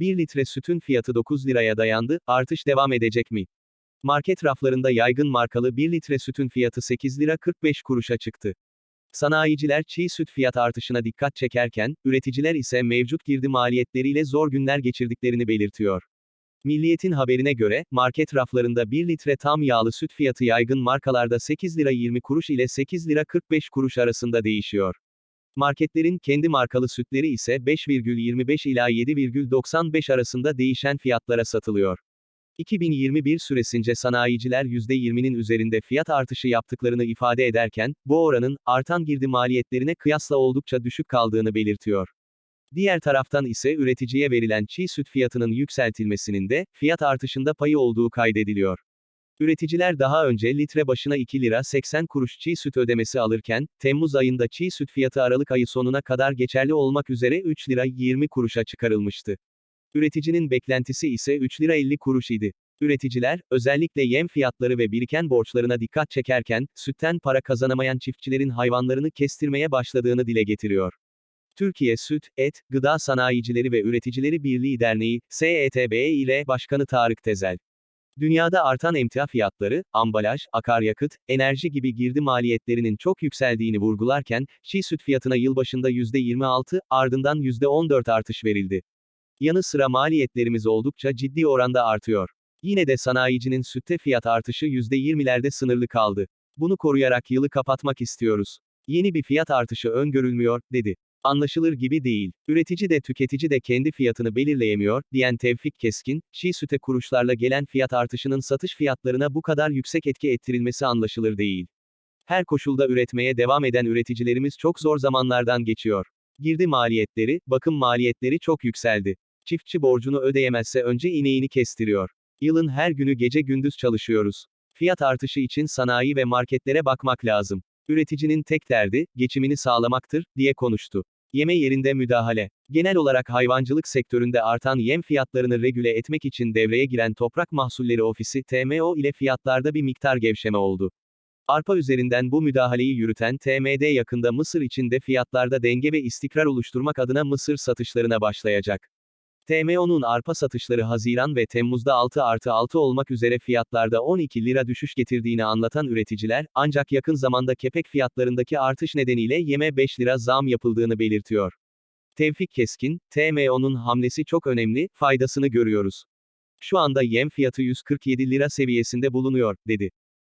1 litre sütün fiyatı 9 liraya dayandı, artış devam edecek mi? Market raflarında yaygın markalı 1 litre sütün fiyatı 8 lira 45 kuruşa çıktı. Sanayiciler çiğ süt fiyat artışına dikkat çekerken, üreticiler ise mevcut girdi maliyetleriyle zor günler geçirdiklerini belirtiyor. Milliyet'in haberine göre, market raflarında 1 litre tam yağlı süt fiyatı yaygın markalarda 8 lira 20 kuruş ile 8 lira 45 kuruş arasında değişiyor. Marketlerin kendi markalı sütleri ise 5,25 ila 7,95 arasında değişen fiyatlara satılıyor. 2021 süresince sanayiciler %20'nin üzerinde fiyat artışı yaptıklarını ifade ederken, bu oranın, artan girdi maliyetlerine kıyasla oldukça düşük kaldığını belirtiyor. Diğer taraftan ise üreticiye verilen çiğ süt fiyatının yükseltilmesinin de, fiyat artışında payı olduğu kaydediliyor. Üreticiler daha önce litre başına 2 lira 80 kuruş çiğ süt ödemesi alırken, Temmuz ayında çiğ süt fiyatı Aralık ayı sonuna kadar geçerli olmak üzere 3 lira 20 kuruşa çıkarılmıştı. Üreticinin beklentisi ise 3 lira 50 kuruş idi. Üreticiler, özellikle yem fiyatları ve biriken borçlarına dikkat çekerken, sütten para kazanamayan çiftçilerin hayvanlarını kestirmeye başladığını dile getiriyor. Türkiye Süt, Et, Gıda Sanayicileri ve Üreticileri Birliği Derneği, SETB ile Başkanı Tarık Tezel. Dünyada artan emtia fiyatları, ambalaj, akaryakıt, enerji gibi girdi maliyetlerinin çok yükseldiğini vurgularken, çiğ süt fiyatına yılbaşında %26, ardından %14 artış verildi. Yanı sıra maliyetlerimiz oldukça ciddi oranda artıyor. Yine de sanayicinin sütte fiyat artışı %20'lerde sınırlı kaldı. Bunu koruyarak yılı kapatmak istiyoruz. Yeni bir fiyat artışı öngörülmüyor, dedi. Anlaşılır gibi değil. Üretici de tüketici de kendi fiyatını belirleyemiyor, diyen Tevfik Keskin, çiğ süte kuruşlarla gelen fiyat artışının satış fiyatlarına bu kadar yüksek etki ettirilmesi anlaşılır değil. Her koşulda üretmeye devam eden üreticilerimiz çok zor zamanlardan geçiyor. Girdi maliyetleri, bakım maliyetleri çok yükseldi. Çiftçi borcunu ödeyemezse önce ineğini kestiriyor. Yılın her günü gece gündüz çalışıyoruz. Fiyat artışı için sanayi ve marketlere bakmak lazım. Üreticinin tek derdi, geçimini sağlamaktır, diye konuştu. Yeme yerinde müdahale. Genel olarak hayvancılık sektöründe artan yem fiyatlarını regüle etmek için devreye giren Toprak Mahsulleri Ofisi, TMO ile fiyatlarda bir miktar gevşeme oldu. Arpa üzerinden bu müdahaleyi yürüten TMD yakında Mısır için de fiyatlarda denge ve istikrar oluşturmak adına Mısır satışlarına başlayacak. TMO'nun arpa satışları Haziran ve Temmuz'da 6 artı 6 olmak üzere fiyatlarda 12 lira düşüş getirdiğini anlatan üreticiler, ancak yakın zamanda kepek fiyatlarındaki artış nedeniyle yeme 5 lira zam yapıldığını belirtiyor. Tevfik Keskin, TMO'nun hamlesi çok önemli, faydasını görüyoruz. Şu anda yem fiyatı 147 lira seviyesinde bulunuyor, dedi.